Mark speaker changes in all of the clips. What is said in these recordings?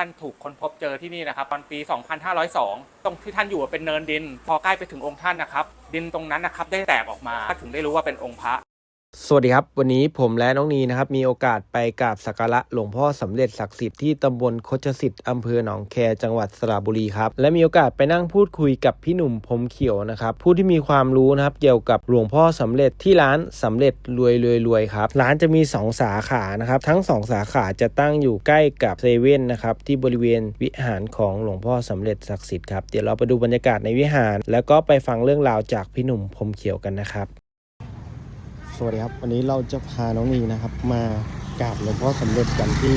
Speaker 1: ท่านถูกค้นพบเจอที่นี่นะครับตอนปี 2502 ตรงที่ท่านอยู่เป็นเนินดิน พอใกล้ไปถึงองค์ท่านนะครับ ดินตรงนั้นนะครับได้แตกออกมา ถึงได้รู้ว่าเป็นองค์พระ
Speaker 2: สวัสดีครับ วันนี้ผมและน้องนีนะครับ มีโอกาสไปกราบสักการะหลวงพ่อสำเร็จศักดิ์สิทธิ์ที่ตำบลคชสิทธิ์อำเภอหนองแคจังหวัดสระบุรีครับและมีโอกาสไปนั่งพูดคุยกับพี่หนุ่มพรมเขียวนะครับผู้ที่มีความรู้นะครับเกี่ยวกับหลวงพ่อสำเร็จที่ร้านสำเร็จรวยรวยรวยครับร้านจะมี 2 สาขานะครับทั้ง 2 สาขาจะตั้งอยู่ใกล้กับเซเว่นนะครับที่บริเวณวิหารของหลวงพ่อสำเร็จศักดิ์สิทธิ์ครับเดี๋ยวเราไปดูบรรยากาศในวิหาร แล้วก็ไปฟังเรื่องราวจากพี่หนุ่มพรมเขียวกันนะครับ สวัสดีครับ วันนี้เราจะพาน้องนีนะครับ มากราบหลวงพ่อสำเร็จกันที่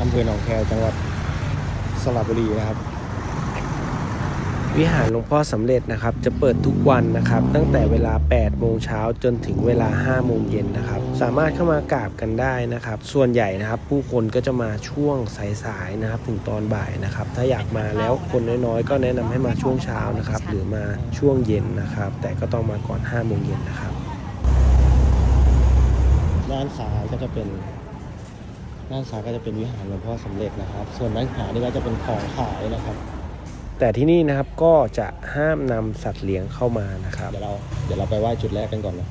Speaker 2: อำเภอหนองแคจังหวัดสระบุรีนะครับ วิหารหลวงพ่อสำเร็จนะครับ จะเปิดทุกวันนะครับ ตั้งแต่เวลา 8 โมงเช้าจนถึงเวลา 5 โมงเย็นนะครับ สามารถเข้ามากราบกันได้นะครับ ส่วนใหญ่นะครับ ผู้คนก็จะมาช่วงสายๆนะครับ ถึงตอนบ่ายนะครับ ถ้าอยากมาแล้วคนน้อยๆ ก็แนะนำให้มาช่วงเช้านะครับ หรือมาช่วงเย็นนะครับ แต่ก็ต้องมาก่อน 5 โมงเย็นนะครับ ด้านซ้ายก็จะเป็นด้านซ้ายก็จะเป็นวิหารหลวงพ่อสำเร็จนะครับ ส่วนด้านขวานี่ก็จะเป็นของขายนะครับ แต่ที่นี่นะครับก็จะห้ามนำสัตว์เลี้ยงเข้ามานะครับ เดี๋ยวเราเดี๋ยวเราไปไหว้จุดแรกกันก่อนนะ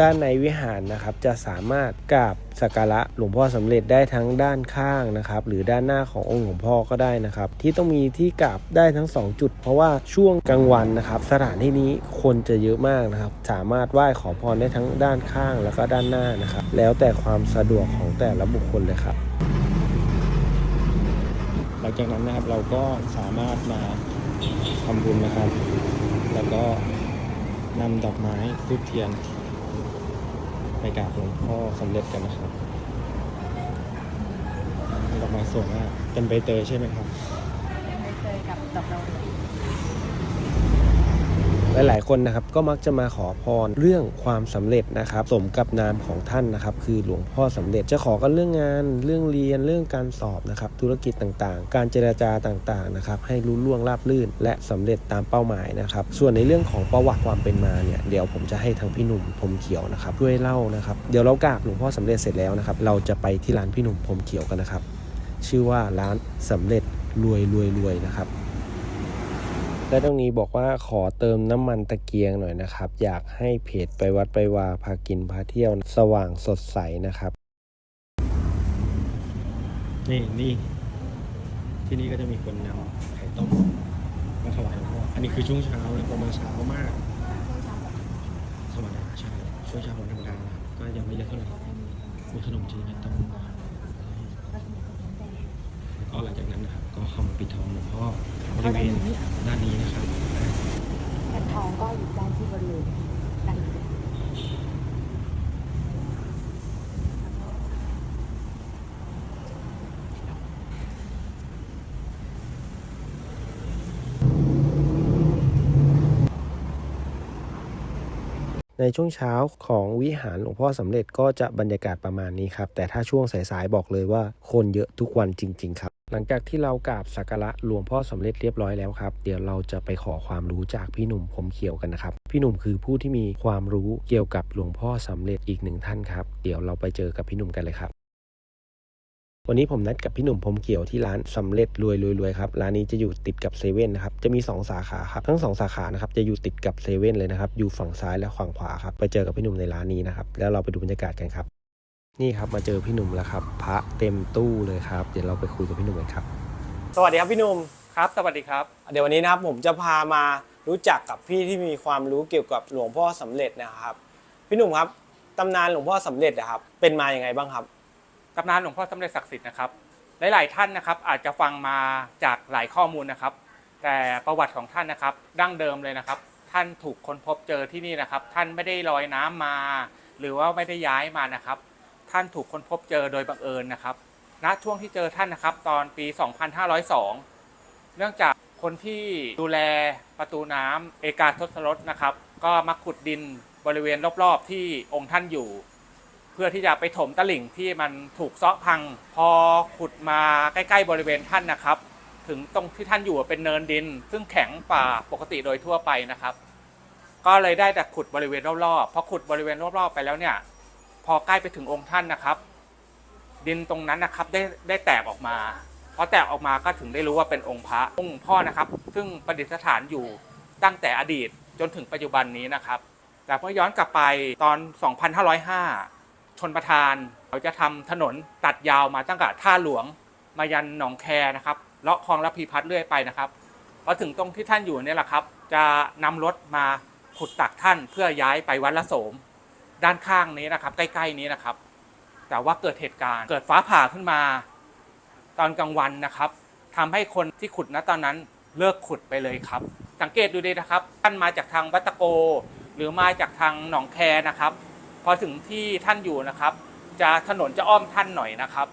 Speaker 2: ด้านในวิหารนะครับจะสามารถกราบสักการะหลวงพ่อสำเร็จได้ทั้งด้านข้างนะครับ หรือด้านหน้าขององค์หลวงพ่อก็ได้นะครับ ที่ต้องมีที่กราบได้ทั้ง 2 จุด เพราะว่าช่วงกลางวันนะครับสถานที่นี้คนจะเยอะมากนะครับ สามารถไหว้ขอพรได้ทั้งด้านข้างแล้วก็ด้านหน้านะครับ แล้วแต่ความสะดวกของแต่ละบุคคลเลยครับ หลังจากนั้นนะครับเราก็สามารถมาทำบุญนะครับ แล้วก็นำดอกไม้ทูบเทียน ไปกราบหลวงพ่อสำเร็จกันนะครับดอกไม้สวยมากเป็นใบเตยใช่ไหมครับ
Speaker 3: ใบเตยกับดอกดาวเรือง
Speaker 2: หลาย ๆ คนนะครับก็มักจะมาขอพรเรื่องความสำเร็จนะครับ สมกับนามของท่านนะครับ คือหลวงพ่อสำเร็จจะขอกันเรื่องงาน เรื่องเรียนเรื่องการสอบนะครับ ธุรกิจต่างๆ การเจรจาต่างๆนะครับ ให้รุ่ล่วงราบรื่น และสำเร็จตามเป้าหมายนะครับ ส่วนในเรื่องของประวัติความเป็นมาเนี่ยเดี๋ยวผมจะให้ทางพี่หนุ่มพรมเขียวนะครับช่วยเล่านะครับเดี๋ยวเรากราบหลวงพ่อสำเร็จเสร็จแล้วนะครับ เราจะไปที่ร้านพี่หนุ่มพรมเขียวกันนะครับ ชื่อว่าร้านสำเร็จรวยรวยรวยนะครับ และตรงนี้บอกว่าขอเติมน้ำมันตะเกียงหน่อยนะครับ อยากให้เพจไปวัดไปวาพากินพาเที่ยวสว่างสดใสนะครับ นี่นี่ที่นี่ก็จะมีคนนำไข่ต้มมาถวายหลวงพ่ออันนี้คือช่วงเช้าเลยประมาณเช้ามากธรรมดาใช่ช่วงเช้าของธรรมดานะครับก็ยังไม่เยอะเท่าไหร่มีขนมจีนไข่ต้มแล้วก็หลังจากนั้นนะครับ เข้ามาปิดทองหลวงพ่อบริเวณด้านนี้นะครับ
Speaker 3: แผ่นทองก็อยู่ด้านที่บริเวณด้านนี้
Speaker 2: ในช่วงเช้าของวิหารหลวงพ่อสำเร็จก็จะบรรยากาศประมาณนี้ครับ แต่ถ้าช่วงสายๆบอกเลยว่าคนเยอะทุกวันจริง ๆ ครับ หลังจากที่เรากราบสักการะหลวงพ่อสำเร็จเรียบร้อยแล้วครับ เดี๋ยวเราจะไปขอความรู้จากพี่หนุ่มผมเขียวกันนะครับ พี่หนุ่มคือผู้ที่มีความรู้เกี่ยวกับหลวงพ่อสำเร็จอีกหนึ่งท่านครับ เดี๋ยวเราไปเจอกับพี่หนุ่มกันเลยครับ วันนี้ผมนัดกับพี่หนุ่มพรมเขียวที่ร้านสำเร็จรวยรวยรวยครับร้านนี้จะอยู่ติดกับเซเว่นนะครับจะมี 2 สาขาครับทั้ง 2 สาขานะครับจะอยู่ติดกับเซเว่นเลยนะครับอยู่ฝั่งซ้ายและฝั่งขวาครับไปเจอกับพี่หนุ่มในร้านนี้นะครับแล้วเราไปดูบรรยากาศกันครับ นี่ครับมาเจอพี่หนุ่มแล้วครับ พระเต็มตู้เลยครับ เดี๋ยวเราไปคุยกับพี่หนุ่มกันครับ
Speaker 4: สวัสดีครับพี่หนุ่ม
Speaker 1: ครับสวัสดีครับ
Speaker 4: เดี๋ยววันนี้นะครับผมจะพามารู้จักกับพี่ที่มีความรู้เกี่ยวกับหลวงพ่อสำเร็จนะครับ พี่หนุ่มครับตำนานหลวงพ่อสำเร็จนะครับ เป็นมาอย่างไงบ้างครับ
Speaker 1: ตำนานหลวงพ่อสำเร็จศักดิ์สิทธิ์นะครับหลาย ๆ ท่านนะครับอาจจะฟังมาจากหลายข้อมูลนะครับ แต่ประวัติของท่านนะครับดั้งเดิมเลยนะครับ ท่านถูกค้นพบเจอที่นี่นะครับ ท่านไม่ได้ลอยน้ำมา หรือว่าไม่ได้ย้ายมานะครับ ท่านถูกค้นพบเจอโดยบังเอิญนะครับ ณ ช่วงที่เจอท่านนะครับ ตอนปี 2502 เนื่องจากคนที่ดูแลประตูน้ำเอกาทศรสนะครับ ก็มาขุดดินบริเวณรอบๆ ที่องค์ท่านอยู่ เพื่อที่จะไปถมตลิ่งที่มันถูกเซาะพัง พอขุดมาใกล้ๆบริเวณท่านนะครับ ถึงตรงที่ท่านอยู่เป็นเนินดิน ซึ่งแข็งป่าปกติโดยทั่วไปนะครับ ก็เลยได้แต่ขุดบริเวณรอบๆพอขุดบริเวณรอบๆไปแล้วเนี่ย พอใกล้ไปถึงองค์ท่านนะครับ ดินตรงนั้นนะครับได้ได้แตกออกมาพอแตกออกมาก็ถึงได้รู้ว่าเป็นองค์พระองค์พ่อนะครับ ซึ่งประดิษฐานอยู่ตั้งแต่อดีตจนถึงปัจจุบันนี้นะครับ แต่พอย้อนกลับไปตอน 2505 ชนประทานเขาจะทำถนนตัดยาวมาตั้งแต่ท่าหลวงมายันหนองแคนะครับเลาะคลองระพีพัฒน์เรื่อยไปนะครับพอถึงตรงที่ท่านอยู่เนี่ยแหละครับ จะนำรถมาขุดตักท่านเพื่อย้ายไปวัดละโสม ด้านข้างนี้นะครับ ใกล้ ๆ นี้นะครับ แต่ว่าเกิดเหตุการณ์ เกิดฟ้าผ่าขึ้นมา ตอนกลางวันนะครับทำให้คนที่ขุดณตอนนั้นเลิกขุดไปเลยครับ สังเกตดูดีนะครับท่านมาจากทางวัตโก หรือมาจากทางหนองแคนะครับ พอถึงที่ท่านอยู่นะครับ จะถนนจะอ้อมท่านหน่อยนะครับ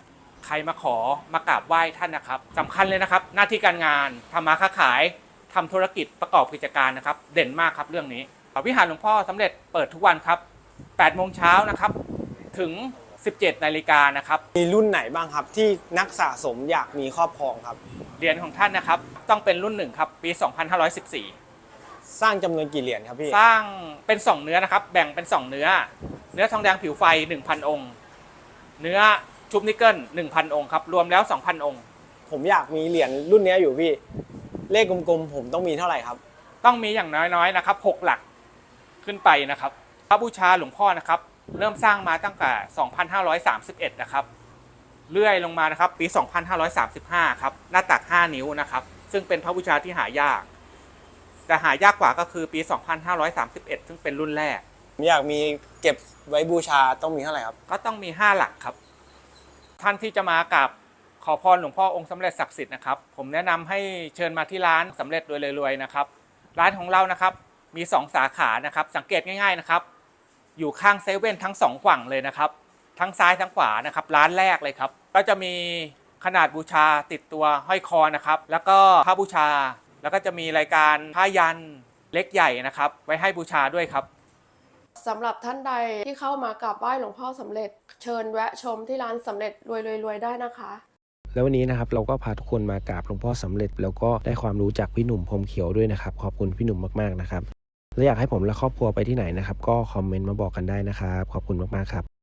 Speaker 1: ใครมาขอมากราบไหว้ท่านนะครับสำคัญเลยนะครับ หน้าที่การงานทำมาค้าขายทำธุรกิจประกอบกิจการนะครับ เด่นมากครับเรื่องนี้วิหารหลวงพ่อสำเร็จเปิดทุกวันครับ 8โมงเช้านะครับถึง 17นาฬิกานะครับ
Speaker 4: มีรุ่นไหนบ้างครับที่นักสะสมอยากมีครอบครองครับ
Speaker 1: เหรียญของท่านนะครับ ต้องเป็นรุ่นหนึ่งครับ ปี 2514
Speaker 4: สร้างจำนวนกี่เหรียญครับพี่
Speaker 1: สร้างเป็น 2 เนื้อนะครับ แบ่งเป็น 2 เนื้อ เนื้อทองแดงผิวไฟ 1,000 องค์ เนื้อชุบนิกเกิล1,000 องค์ครับ รวมแล้ว 2,000 องค์
Speaker 4: ผมอยากมีเหรียญรุ่นเนี้ยอยู่พี่ เลขกลมๆผมต้องมีเท่าไหร่ครับ
Speaker 1: ต้องมีอย่างน้อยๆนะครับ 6 หลักขึ้นไปนะครับ พระบูชาหลวงพ่อนะครับ เริ่มสร้างมาตั้งแต่ 2531 นะครับ เลื่อยลงมานะครับ ปี 2535 ครับ หน้าตัก 5 นิ้วนะครับ ซึ่งเป็นพระบูชาที่หายาก แต่หายากกว่าก็คือปี 2531 ซึ่งเป็นรุ่นแรก
Speaker 4: ผมอยากมีเก็บไว้บูชาต้องมีเท่าไหร่ครับ
Speaker 1: ก็ต้องมี 5 หลักครับ ท่านที่จะมากับขอพรหลวงพ่อองค์สำเร็จศักดิ์สิทธิ์นะครับ ผมแนะนำให้เชิญมาที่ร้านสำเร็จรวยรวยๆนะครับ ร้านของเรานะครับมี 2 สาขานะครับ สังเกตง่ายๆนะครับ อยู่ข้างเซเว่นทั้งสองฝั่งเลยนะครับ ทั้งซ้ายทั้งขวานะครับร้านแรกเลยครับ ก็จะมีขนาดบูชาติดตัวห้อยคอนะครับ แล้วก็ผ้าบูชา แล้วก็จะมีรายการผ้ายันเล็กใหญ่นะครับ ไว้ให้บูชาด้วยครับ
Speaker 5: สำหรับท่านใดที่เข้ามากราบไหว้หลวงพ่อสำเร็จ เชิญแวะชมที่ร้านสำเร็จรวยรวยรวยได้นะคะ
Speaker 2: แล้ววันนี้นะครับเราก็พาทุกคนมากราบหลวงพ่อสำเร็จ แล้วก็ได้ความรู้จากพี่หนุ่มพรหมเขียวด้วยนะครับ ขอบคุณพี่หนุ่มมากๆนะครับ และอยากให้ผมและครอบครัวไปที่ไหนนะครับ ก็คอมเมนต์มาบอกกันได้นะครับ ขอบคุณมาก ๆ ครับ